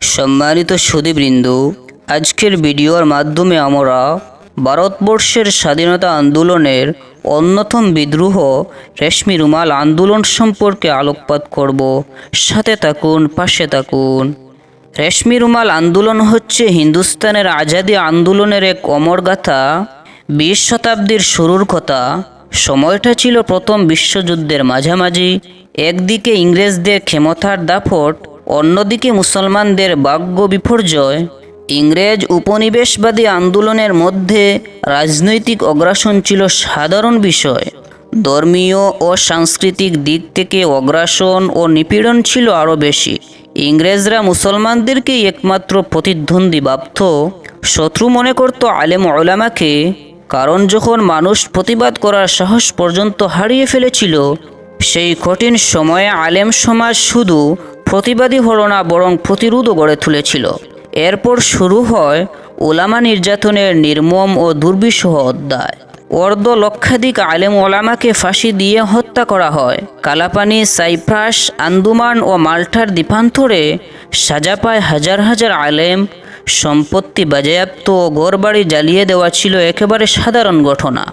সম্মানিত সুদীবৃন্দ, আজকের ভিডিওর মাধ্যমে আমরা ভারতবর্ষের স্বাধীনতা আন্দোলনের অন্যতম বিদ্রোহ রেশমি রুমাল আন্দোলন সম্পর্কে আলোকপাত করব। সাথে থাকুন, পাশে থাকুন। রেশমি রুমাল আন্দোলন হচ্ছে হিন্দুস্তানের আজাদি আন্দোলনের এক অমর গাথা বিশ শতাব্দীর শুরুর কথা, সময়টা ছিল প্রথম বিশ্বযুদ্ধের মাঝামাঝি। একদিকে ইংরেজদের ক্ষমতার দাপট অন্যদিকে মুসলমানদের ভাগ্য বিপর্যয়, ইংরেজ উপনিবেশবাদী আন্দোলনের মধ্যে রাজনৈতিক অগ্রাসন ছিল সাধারণ বিষয়। ধর্মীয় ও সাংস্কৃতিক দিক থেকে অগ্রাসন ও নিপীড়ন ছিল আরও বেশি। ইংরেজরা মুসলমানদেরকে একমাত্র প্রতিদ্বন্দ্বী ভাবত। শত্রু মনে করত আলেম ওলামাকে, কারণ যখন মানুষ প্রতিবাদ করার সাহস পর্যন্ত হারিয়ে ফেলেছিল, সেই কঠিন সময়ে আলেম সমাজ শুধু প্রতিবাদী হল না, বরং প্রতিরোধও গড়ে তুলেছিল। এরপর শুরু হয় ওলামা নির্যাতনের নির্মম ও দুর্বিষহ অধ্যায়। অর্ধ লক্ষাধিক আলেম ওলামাকে ফাঁসি দিয়ে হত্যা করা হয়। কালাপানি, সাইপ্রাস, আন্দুমান ও মাল্টার দ্বীপান্তরে সাজা পায় হাজার হাজার আলেম। সম্পত্তি বাজেয়াপ্ত ও ঘরবাড়ি জ্বালিয়ে দেওয়া ছিল একেবারে সাধারণ ঘটনা।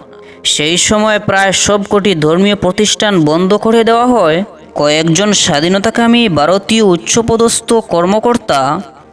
সেই সময় প্রায় সবকটি ধর্মীয় প্রতিষ্ঠান বন্ধ করে দেওয়া হয়। কয়েকজন স্বাধীনতাকামী ভারতীয় উচ্চপদস্থ কর্মকর্তা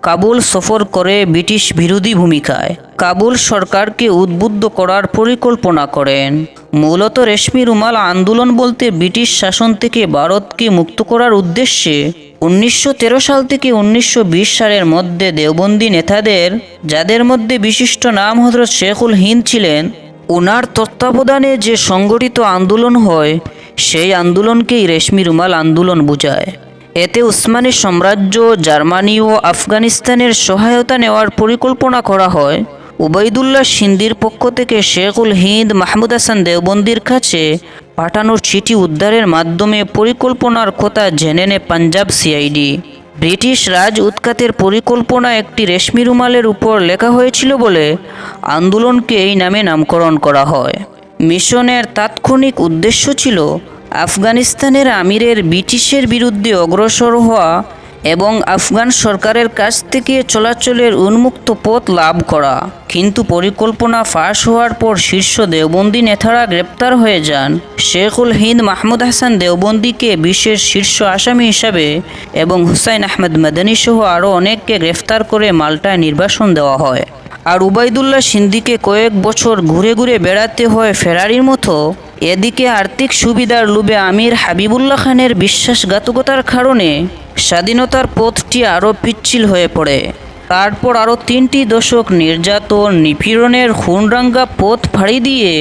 কাবুল সফর করে ব্রিটিশ বিরোধী ভূমিকায়। কাবুল সরকারকে উদ্বুদ্ধ করার পরিকল্পনা করেন। মূলত রেশমি রুমাল আন্দোলন বলতে ব্রিটিশ শাসন থেকে ভারতকে মুক্ত করার উদ্দেশ্যে উনিশশো তেরো সাল থেকে উনিশশো বিশ সালের মধ্যে দেওবন্দি নেতাদের, যাদের মধ্যে বিশিষ্ট নাম হজরত শেখুল হিন্দ ছিলেন ওনার তত্ত্বাবধানে যে সংগঠিত আন্দোলন হয় সেই আন্দোলনকেই রেশমি রুমাল আন্দোলন বোঝায়। এতে উসমানী সাম্রাজ্য, জার্মানি ও আফগানিস্তানের সহায়তা নেওয়ার পরিকল্পনা করা হয়। উবাইদুল্লাহ সিন্দির পক্ষ থেকে শেখুল হিন্দ মাহমুদ হাসান দেওবন্দির কাছে পাঠানোর চিঠি উদ্ধারের মাধ্যমে পরিকল্পনার কথা জেনে নেয় পাঞ্জাব সিআইডি। ব্রিটিশ রাজ উৎখাতের পরিকল্পনা একটি রেশমি রুমালের উপর লেখা হয়েছিল বলে আন্দোলনকে এই নামে নামকরণ করা হয়। মিশনের তাৎক্ষণিক উদ্দেশ্য ছিল আফগানিস্তানের আমিরের ব্রিটিশের বিরুদ্ধে অগ্রসর হওয়া এবং আফগান সরকারের কাছ থেকে চলাচলের উন্মুক্ত পথ লাভ করা। কিন্তু পরিকল্পনা ফাঁস হওয়ার পর শীর্ষ দেওবন্দি নেতারা গ্রেপ্তার হয়ে যান। শেখুল হিন্দ মাহমুদ হাসান দেওবন্দিকে বিশ্বের শীর্ষ আসামি হিসাবে এবং হুসাইন আহমেদ মাদানী সহ আরও অনেককে গ্রেফতার করে মাল্টায় নির্বাসন দেওয়া হয়। আর উবাইদুল্লাহ সিন্দিকে কয়েক বছর ঘুরে ঘুরে বেড়াতে হয় ফেরারির মতো। এদিকে আর্থিক সুবিধার লোভে আমির হাবিবুল্লাহ খানের বিশ্বাসঘাতকতার কারণে স্বাধীনতার পথটি আরও পিচ্ছিল হয়ে পড়ে। তারপর আরও তিনটি দশক নির্যাতন, নিপীড়নের খুনরাঙ্গা পথ ফাড়ি দিয়ে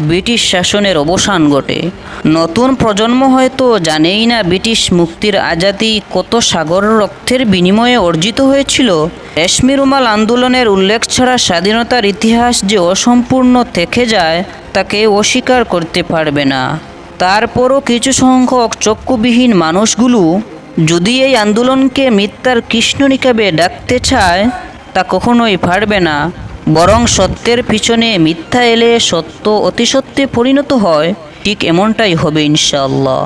ব্রিটিশ শাসনের অবসান ঘটে। নতুন প্রজন্ম হয়তো জানেই না ব্রিটিশ মুক্তির আজাদি কত সাগর রক্তের বিনিময়ে অর্জিত হয়েছিল। রেশমি রুমাল আন্দোলনের উল্লেখ ছাড়া স্বাধীনতার ইতিহাস যে অসম্পূর্ণ থেকে যায় তাকে অস্বীকার করতে পারবে না। তারপরও কিছু সংখ্যক চক্ষুবিহীন মানুষগুলো যদি এই আন্দোলনকে মিথ্যার কৃষ্ণ নিকাবে ডাকতে চায়, তা কখনোই পারবে না। বরং সত্যের পিছনে মিথ্যা এলে সত্য অতিসত্যে পরিণত হয়, ঠিক এমনটাই হবে ইনশাআল্লাহ।